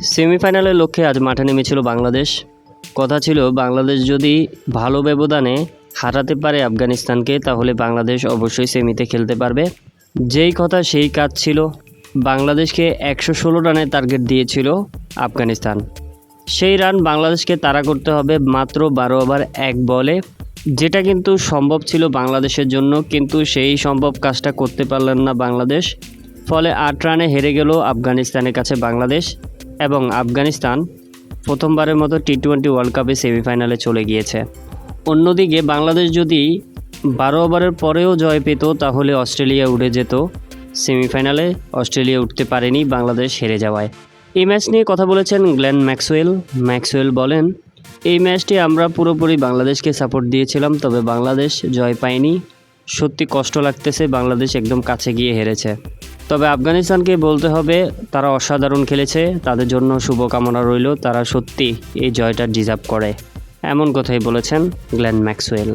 সেমিফাইনালের লক্ষ্যে আজ মাঠে নেমেছিল বাংলাদেশ। কথা ছিল, বাংলাদেশ যদি ভালো ব্যবধানে হারাতে পারে আফগানিস্তানকে, তাহলে বাংলাদেশ অবশ্যই সেমিতে খেলতে পারবে। যেই কথা সেই কাজ ছিল। বাংলাদেশকে একশো ষোলো রানের টার্গেট দিয়েছিল আফগানিস্তান। সেই রান বাংলাদেশকে তাড়া করতে হবে মাত্র বারো ওভার, এক বলে। যেটা কিন্তু সম্ভব ছিল বাংলাদেশের জন্য, কিন্তু সেই সম্ভব কাজটা করতে পারলেন না বাংলাদেশ। ফলে আট রানে হেরে গেল আফগানিস্তানের কাছে বাংলাদেশ। এবং আফগানিস্তান প্রথমবারের মতো টি টোয়েন্টি ওয়ার্ল্ড কাপে সেমিফাইনালে চলে গিয়েছে। অন্যদিকে বাংলাদেশ যদি বারো ওভারের পরেও জয় পেত, তাহলে অস্ট্রেলিয়া উড়ে যেত। সেমিফাইনালে অস্ট্রেলিয়া উঠতে পারেনি, বাংলাদেশ হেরে যাওয়ায়। এই ম্যাচ নিয়ে কথা বলেছেন গ্লেন ম্যাক্সওয়েল। ম্যাক্সওয়েল বলেন, এই ম্যাচটি আমরা পুরোপুরি বাংলাদেশকে সাপোর্ট দিয়েছিলাম, তবে বাংলাদেশ জয় পায়নি। সত্যি কষ্ট লাগতেছে, বাংলাদেশ একদম কাছে গিয়ে হেরেছে। তবে আফগানিস্তানকে বলতে হবে, তারা অসাধারণ খেলেছে, তাদের জন্য শুভকামনা রইল, তারা সত্যি এই জয়টা ডিজার্ভ করে। এমন কথাই বলেছেন গ্লেন ম্যাক্সওয়েল।